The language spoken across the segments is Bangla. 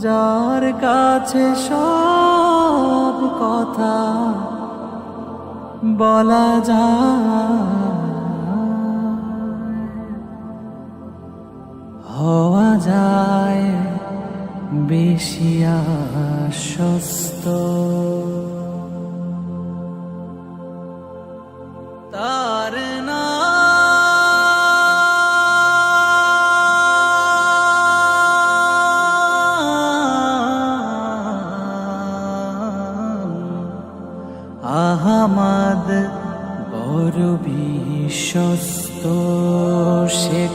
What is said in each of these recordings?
যার কাছে সব কথা বলা যায়। হওয়া যায় বেশি আশ্বস্ত। বিশ্বস্ত সে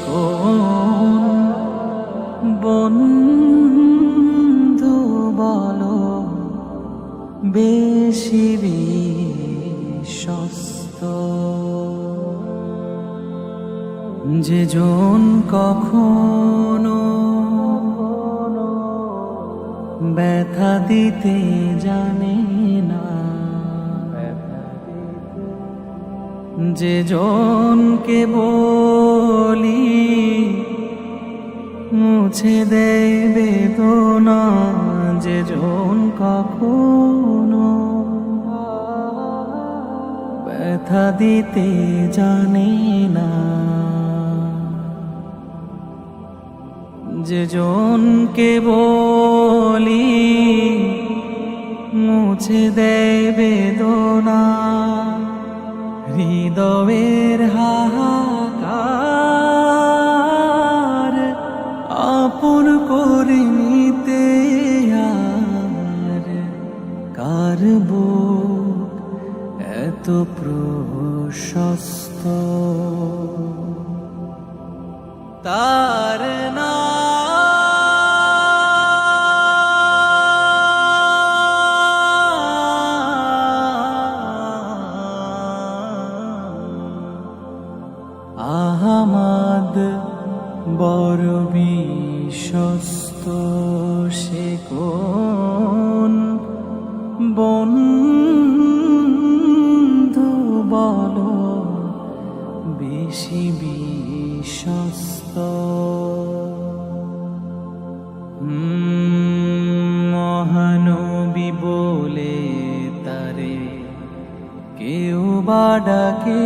বন্ধু বলো? বেশি বিশ্বস্ত। যে জন কখনো ব্যথা দিতে জানে না। যে জনকে বলি, মুছে দেয় বেদনা, যে জন কখনো ব্যথা দিতে জানে না। যে জনকে বলি, মুছে দেয় হৃদয়ের হাহাকার আপন করে নিতে কার এত প্রশস্ত? তার আহমাদ বড় বিশ্বস্ত সে কোন বন্ধু বলো? বেশি বিশ্বস্ত। মহানবী বলে তারে কেউ বা ডাকে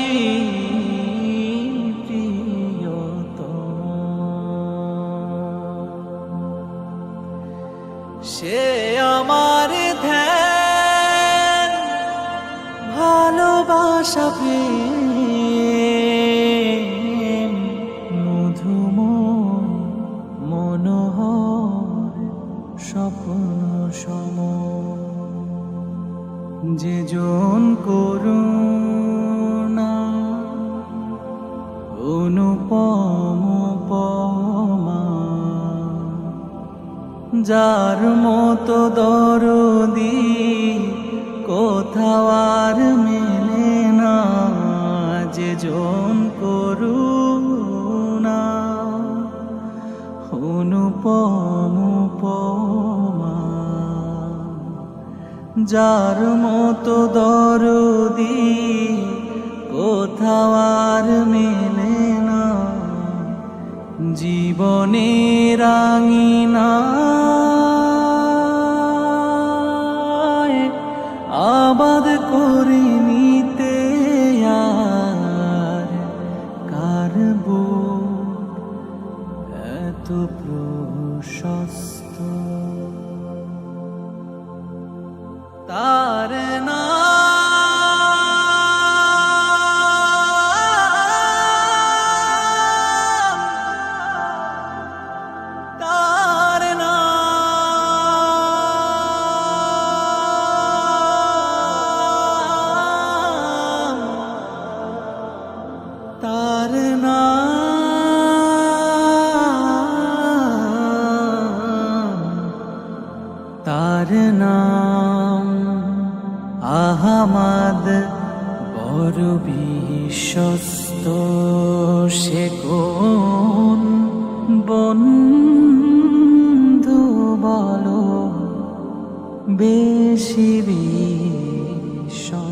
সে আমার ধ্যান ভালোবাসা মধুম মনোহর স্বপ্ন সম যে জন করুণা অনুপম পমা যার মতো দরদি কোথাও আর মেলে না, যে জন করুণা। অনুপম, উপমা। যার মতো দরদি কোথাও আর মেলে না, জীবনে রাঙিনা এত প্রশস্ত তার নাম। আহমাদ বড় বিশ্বস্ত সে কোন বন্ধু বলো? বেশি বিশ্বস্ত